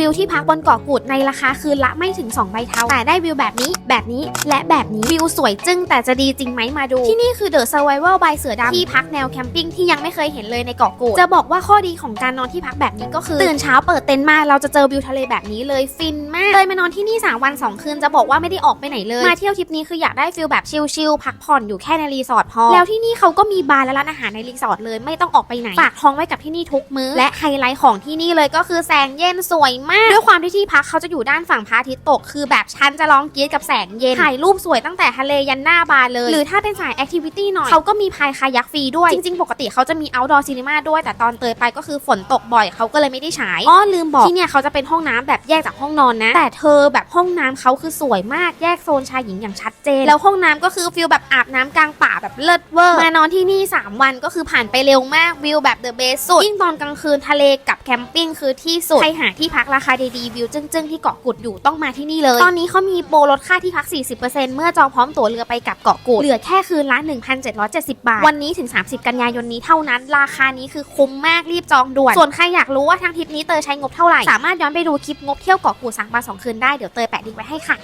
วิวที่พักบนเกาะกูดในราคาคืนละไม่ถึง 2 ใบเทาแต่ได้วิวแบบนี้ แบบนี้ และแบบนี้ วิวสวยจึ้งแต่จะดีจริงไหมมาดู ที่นี่คือ The Survival by เสือดำที่พักแนวแคมปิ้งที่ยังไม่เคยเห็นเลยในเกาะกูด จะบอกว่าข้อดีของการนอนที่พักแบบนี้ก็คือ ตื่นเช้าเปิดเต็นท์มาเราจะเจอวิวทะเลแบบนี้เลยฟินมากเลยมานอนที่นี่3วัน2คืนจะบอกว่าไม่ได้ออกไปไหนเลย มาเที่ยวทริปนี้คืออยากได้ฟิลแบบชิลๆพักผ่อนอยู่แค่ในรีสอร์ทพอ แล้วที่นี่เขาก็มีบาร์และร้านอาหารในรีสอร์ทเลยไม่ต้องออกไปไหน ฝากท้องไว้กับที่นี่ทุกมื้อ และไฮไลท์ของที่นี่เลยก็คือแสงเย็นสวยมาก ด้วยความที่ที่พักเขาจะอยู่ด้านฝั่งพระอาทิตย์ตก คือแบบฉันจะร้องกรี๊ดกับแสงเย็น ถ่ายรูปสวยตั้งแต่ทะเลยันหน้าบาร์เลย หรือถ้าเป็นสายแอคทิวิตี้หน่อยเขาก็มีพายคายักฟรีด้วย จริงๆ ปกติเขาจะมี outdoor cinema ด้วย แต่ตอนเตยไปก็คือฝนตกบ่อยเขาก็เลยไม่ได้ฉายอ้อลืมบอกที่เนี่ยเขาจะเป็นห้องน้ำแบบแยกจากห้องนอนนะ แต่เธอแบบห้องน้ำเขาคือสวยมากแยกโซนชายหญิงอย่างชัดเจน แล้วห้องน้ำก็คือฟิลแบบอาบน้ำกลางป่าแบบเลิศเวอร์มานอนที่นี่ 3 วันก็คือผ่านไปเร็วมากวิวแบบเดอะเบสสุดยิ่งตอนกลางคืนทะเลกับแคมปิ้งคือที่สุดใครหาที่พักราคาดีๆวิวจึ้งๆที่เกาะกุดอยู่ต้องมาที่นี่เลย ตอนนี้เขามีโปรลดค่าที่พัก 40%เมื่อจองพร้อมตั๋วเรือไปกับเกาะกูดเหลือแค่คืนละ 1,770 บาท วันนี้ถึง 30 กันยายนนี้เท่านั้น ราคานี้คือคุ้มมากรีบจองด่วนส่วนใครอยากรู้ว่าทางทริปนี้เตยใช้งบเท่าไหร่สามารถย้อนไปดูคลิปงบเที่ยวเกาะกูดสังมาสองคืนได้เดี๋ยวเตยแปะลิงก์ไว้ให้ค่ะ